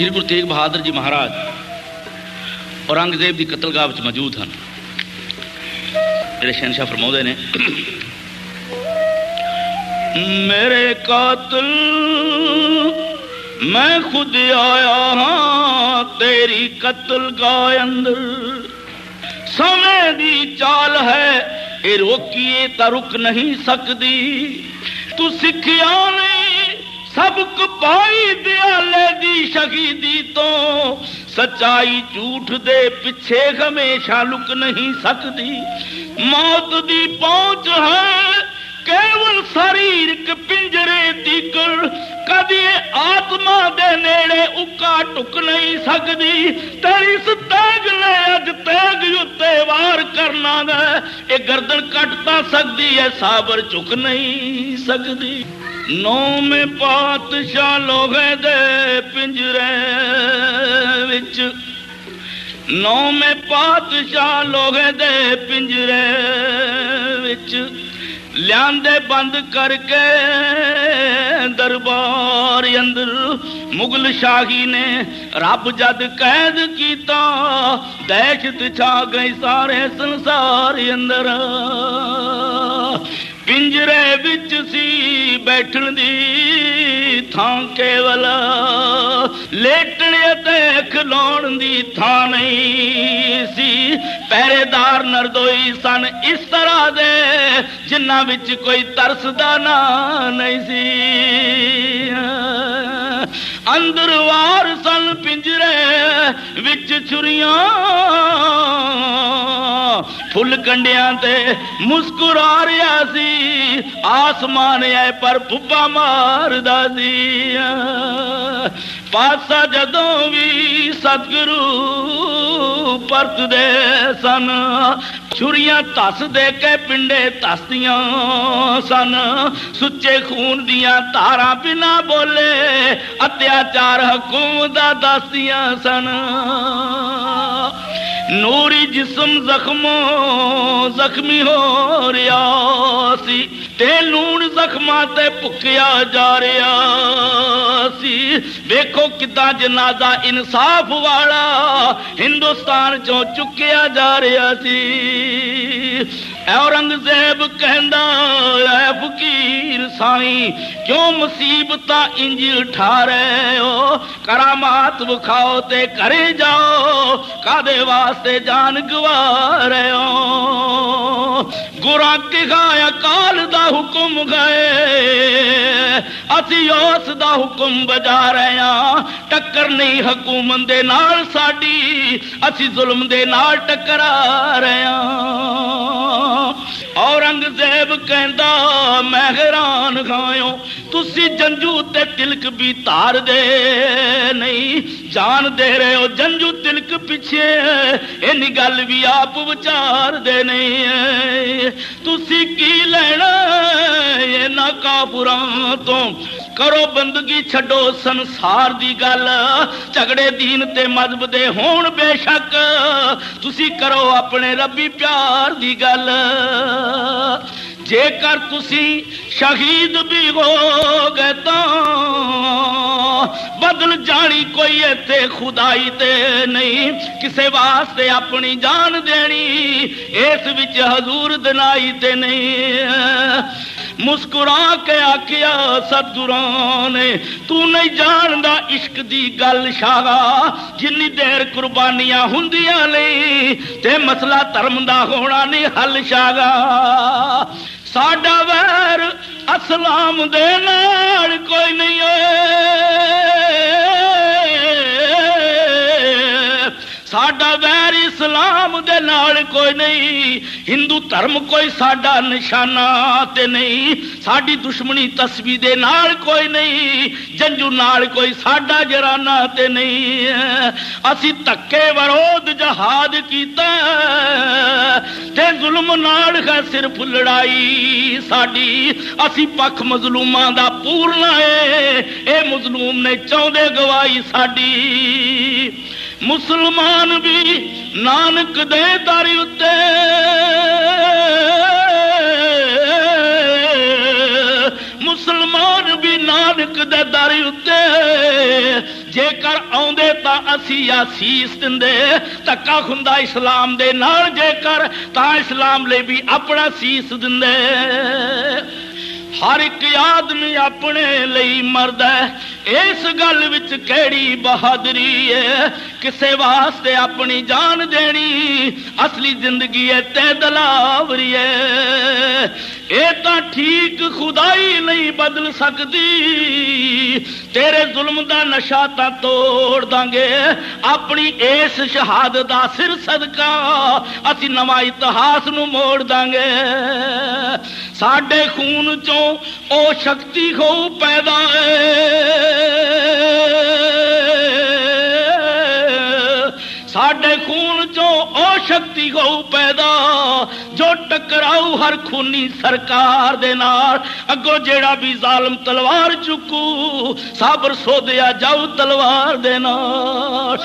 ਸ਼੍ਰੀ ਗੁਰੂ ਤੇਗ ਬਹਾਦਰ ਜੀ ਮਹਾਰਾਜ ਔਰੰਗਜ਼ੇਬ ਦੀ ਕਤਲਗਾਹ ਵਿੱਚ ਮੌਜੂਦ ਹਨ ਮੇਰੇ ਸ਼ਹਿਨशाह ਫਰਮਾਉਂਦੇ ਨੇ ਮੇਰੇ ਕਾਤਲ ਮੈਂ ਖੁਦ ਆਇਆ ਹਾਂ ਤੇਰੀ ਕਤਲਗਾਹ ਅੰਦਰ ਸਮੇਂ ਦੀ ਚਾਲ ਹੈ ਇਹ ਰੋਕੀਏ ਤਾਂ ਰੁਕ ਨਹੀਂ ਸਕਦੀ ਤੂੰ ਸਿੱਖਿਆ ਨਹੀਂ ਸਬਕ ਪਾਈ ਦਿਆਲੇ ਦੀ ਸ਼ਹੀਦੀ ਤੋਂ ਸਚਾਈ ਝੂਠ ਦੇ ਪਿੱਛੇ ਹਮੇਸ਼ਾ ਲੁਕ ਨਹੀਂ ਸਕਦੀ ਮੌਤ ਦੀ ਪਹੁੰਚ ਹੈ ਕੇਵਲ ਸਰੀਰਕ ਪਿੰਜਰੇ ਤੀਕਰ ਕਦੀ ਆਤਮਾ ਦੇ ਨੇੜੇ ਉੱਕਾ ਟੁਕ ਨਹੀਂ ਸਕਦੀ ਤੇਰੀ ਸਤੈਗ ਲੈ ਅੱਜ ਤੈਗ ਉੱਤੇ ਵਾਰ ਕਰਨਾ ਦਾ ਇਹ ਗਰਦਨ ਕੱਟ ਤਾਂ ਸਕਦੀ ਐ ਸਾਬਰ ਝੁਕ ਨਹੀਂ ਸਕਦੀ ਨੌਵੇਂ ਪਾਤਸ਼ਾਹ ਲੋਹੇ ਦੇ ਪਿੰਜਰੇ ਵਿੱਚ। ਨੌਵੇਂ ਪਾਤਸ਼ਾਹ ਲੋਹੇ ਦੇ ਪਿੰਜਰੇ ਵਿੱਚ। ਲਿਆਂਦੇ ਬੰਦ ਕਰਕੇ ਦਰਬਾਰ ਅੰਦਰ ਮੁਗਲ ਸ਼ਾਹੀ ਨੇ ਰੱਬ ਜਦ ਕੈਦ ਕੀਤਾ, ਦਹਿਸ਼ਤ ਛਾ ਗਈ ਸਾਰੇ ਸੰਸਾਰ ਅੰਦਰ। ਪਿੰਜਰੇ ਵਿੱਚ ਸੀ ਬੈਠਣ ਦੀ ਥਾਂ ਕੇਵਲ। ਲੇਟਣ ਅਤੇ ਖਲੋਣ ਦੀ ਥਾਂ ਨਹੀਂ ਸੀ। ਪਹਿਰੇਦਾਰ ਨਰਦੋਈ ਸਨ ਇਸ ਤਰ੍ਹਾਂ ਦੇ, ਜਿਨ੍ਹਾਂ ਵਿੱਚ ਕੋਈ ਤਰਸਦਾ ਨਾਂ ਨਹੀਂ ਸੀ। ਅੰਦਰ ਵਾਰ ਸਨ ਪਿੰਜਰੇ ਵਿੱਚ ਛੁਰੀਆਂ। ਫੁੱਲ ਕੰਡਿਆਂ ਤੇ ਮੁਸਕਰਾ ਰਿਹਾ ਸੀ। ਆਸਮਾਨ ਐ ਪਰ ਫੁੱਬਾ ਮਾਰਦਾ ਸੀ। ਪਾਸਾ ਜਦੋਂ ਵੀ ਸਤਿਗੁਰੂ ਪਰਤਦੇ ਸਨ, ਛੁਰੀਆਂ ਧੱਸ ਦੇ ਕੇ ਪਿੰਡੇ ਧਸਦੀਆਂ ਸਨ। ਸੁੱਚੇ ਖੂਨ ਦੀਆਂ ਧਾਰਾਂ ਬਿਨਾ ਬੋਲੇ, ਅਤਿਆਚਾਰ ਹਕੂਮਤ ਦਾ ਦੱਸਦੀਆਂ ਸਨ। ਨੂਰੀ ਜਿਸਮ ਜ਼ਖਮੋਂ, ਜ਼ਖਮੀ ਹੋ ਰਿਹਾ ਸੀ। ਤੇ ਲੂਣ ਜ਼ਖਮਾਂ ਤੇ ਭੁੱਕਿਆ ਜਾ ਰਿਹਾ ਸੀ। ਵੇਖੋ ਕਿਦਾਂ ਜਨਾਜ਼ਾ ਇਨਸਾਫ ਵਾਲਾ ਹਿੰਦੁਸਤਾਨ ਚੋਂ ਚੁੱਕਿਆ ਜਾ ਰਿਹਾ ਸੀ। ਔਰੰਗਜ਼ੇਬ ਕਹਿੰਦਾ ਐ ਫਕੀਰ ਸਾਈਂ ਕਿਉਂ ਮੁਸੀਬਤਾਂ ਇੰਜ ਠਾਰੇ ਹੋ ਕਰਾਮਾਤ ਵਿਖਾਓ ਤੇ ਘਰੇ ਜਾਓ ਕਾਦੇ ਵਾਸਤੇ ਜਾਨ ਗਵਾ ਰਹੇ ਹੋ ਗੁਰਾਂ ਕਿਹਾ ਅਕਾਲ ਦਾ ਹੁਕਮ ਗਏ ਅਸੀਂ ਉਸ ਦਾ ਹੁਕਮ ਬਜਾ ਰਹੇ ਹਾਂ ਟੱਕਰ ਨਹੀਂ ਹਕੂਮਤ ਦੇ ਨਾਲ ਸਾਡੀ ਅਸੀਂ ਜ਼ੁਲਮ ਦੇ ਨਾਲ ਟਕਰਾ ਰਹੇ ਹਾਂ ਔਰੰਗਜ਼ੇਬ ਕਹਿੰਦਾ, ਮੈਂ ਹੈਰਾਨ ਖਾਇਓ, ਤੁਸੀਂ ਜੰਜੂ ਤੇ ਤਿਲਕ ਵੀ ਧਾਰਦੇ ਨਹੀਂ। ਜਾਣ ਦੇ ਰਹੇ ਹੋ ਜੰਜੂ ਤਿਲਕ ਪਿੱਛੇ ਇਹਨੀ ਗੱਲ ਵੀ ਆਪ ਵਿਚਾਰਦੇ ਨਹੀਂ। ਤੁਸੀਂ ਕੀ ਲੈਣਾ ਇਹਨਾਂ ਕਾਫਰਾਂ ਤੋਂ? ਕਰੋ ਬੰਦਗੀ, ਛੱਡੋ ਸੰਸਾਰ ਦੀ ਗੱਲ। ਝਗੜੇ ਦੀਨ ਤੇ ਮਜ਼ਹਬ ਦੇ ਹੋਣ ਬੇਸ਼ੱਕ। ਤੁਸੀਂ ਕਰੋ ਆਪਣੇ ਰੱਬੀ ਪਿਆਰ ਦੀ ਗੱਲ। ਜੇਕਰ ਤੁਸੀਂ ਸ਼ਹੀਦ ਵੀ ਹੋ ਗਏ ਤਾਂ ਬਦਲ ਜਾਣੀ ਕੋਈ ਇੱਥੇ ਖੁਦਾਈ ਤੇ ਨਹੀਂ। ਕਿਸੇ ਵਾਸਤੇ ਆਪਣੀ ਜਾਨ ਦੇਣੀ, ਇਸ ਵਿੱਚ ਹਜ਼ੂਰ ਦਿਨਾਈ ਤੇ ਨਹੀਂ। ਮੁਸਕਰਾ ਕੇ ਆਖਿਆ ਸਤਿਗੁਰਾਂ ਨੇ ਤੂੰ ਨਹੀਂ ਜਾਣਦਾ ਇਸ਼ਕ ਦੀ ਗੱਲ ਸ਼ਾਗਾ ਜਿੰਨੀ ਦੇਰ ਕੁਰਬਾਨੀਆਂ ਹੁੰਦੀਆਂ ਨਹੀਂ ਤੇ ਮਸਲਾ ਧਰਮ ਦਾ ਹੋਣਾ ਨਹੀਂ ਹੱਲ ਸ਼ਾਗਾ ਸਾਡਾ ਵੈਰ ਅਸਲਾਮ ਦੇ ਨਾਲ ਕੋਈ ਨਹੀਂ ਓਏ ਸਾਡਾ ਵੈਰ ਇਸਲਾਮ ਦੇ ਨਾਲ ਕੋਈ ਨਹੀਂ। ਹਿੰਦੂ ਧਰਮ ਕੋਈ ਸਾਡਾ ਨਿਸ਼ਾਨਾ ਤੇ ਨਹੀਂ। ਸਾਡੀ ਦੁਸ਼ਮਣੀ ਤਸਵੀ ਦੇ ਨਾਲ ਕੋਈ ਨਹੀਂ। ਜੰਜੂ ਨਾਲ ਕੋਈ ਸਾਡਾ ਜਰਾਨਾ ਤੇ ਨਹੀਂ। ਅਸੀਂ ਧੱਕੇ ਵਿਰੋਧ ਜਹਾਦ ਕੀਤਾ। ਤੇ ਜ਼ੁਲਮ ਨਾਲ ਹੈ ਸਿਰਫ ਲੜਾਈ ਸਾਡੀ। ਅਸੀਂ ਪੱਖ ਮਜ਼ਲੂਮਾਂ ਦਾ ਪੂਰਨਾ ਏ ਇਹ ਮਜ਼ਲੂਮ ਨੇ ਚਾਹੁੰਦੇ ਗਵਾਈ ਸਾਡੀ। ਮੁਸਲਮਾਨ ਵੀ ਨਾਨਕ ਦੇ ਦਰ ਉੱਤੇ ਮੁਸਲਮਾਨ ਵੀ ਨਾਨਕ ਦੇ ਦਰ ਉੱਤੇ। ਜੇਕਰ ਆਉਂਦੇ ਤਾਂ ਅਸੀਂ ਆ ਸੀਸ ਦਿੰਦੇ, ਧੱਕਾ ਹੁੰਦਾ ਇਸਲਾਮ ਦੇ ਨਾਲ। ਜੇਕਰ ਤਾਂ ਇਸਲਾਮ ਲਈ ਵੀ ਆਪਣਾ ਸੀਸ ਦਿੰਦੇ। ਹਰ ਇੱਕ ਆਦਮੀ ਆਪਣੇ ਲਈ ਮਰਦਾ ਇਸ ਗੱਲ ਵਿੱਚ ਕਿਹੜੀ ਬਹਾਦਰੀ ਹੈ? ਕਿਸੇ ਵਾਸਤੇ ਆਪਣੀ ਜਾਨ ਦੇਣੀ ਅਸਲੀ ਜ਼ਿੰਦਗੀ ਹੈ ਤੇ ਦਲਾਵਰੀ ਹੈ। ਇਹ ਤਾਂ ਠੀਕ ਖੁਦਾਈ ਨਹੀਂ ਬਦਲ ਸਕਦੀ। ਤੇਰੇ ਜ਼ੁਲਮ ਦਾ ਨਸ਼ਾ ਤਾਂ ਤੋੜ ਦਾਂਗੇ। ਆਪਣੀ ਇਸ ਸ਼ਹਾਦਤ ਦਾ ਸਿਰ ਸਦਕਾ ਅਸੀਂ ਨਵਾਂ ਇਤਿਹਾਸ ਨੂੰ ਮੋੜ ਦਾਂਗੇ। ਸਾਡੇ ਖੂਨ ਚੋਂ ਉਹ ਸ਼ਕਤੀ ਖੋ ਪੈਦਾ ਹੈ ਸਾਡੇ ਖੂਨ ਚੋਂ ਉਹ ਸ਼ਕਤੀ ਹੋ ਪੈਦਾ, ਜੋ ਟਕਰਾਉ ਹਰ ਖੂਨੀ ਸਰਕਾਰ ਦੇ ਨਾਲ। ਅੱਗੋਂ ਜਿਹੜਾ ਵੀ ਜ਼ਾਲਮ ਤਲਵਾਰ ਚੁੱਕੂ, ਸਾਬਰ ਸੋਧਿਆ ਜਾਉ ਤਲਵਾਰ ਦੇ ਨਾਲ।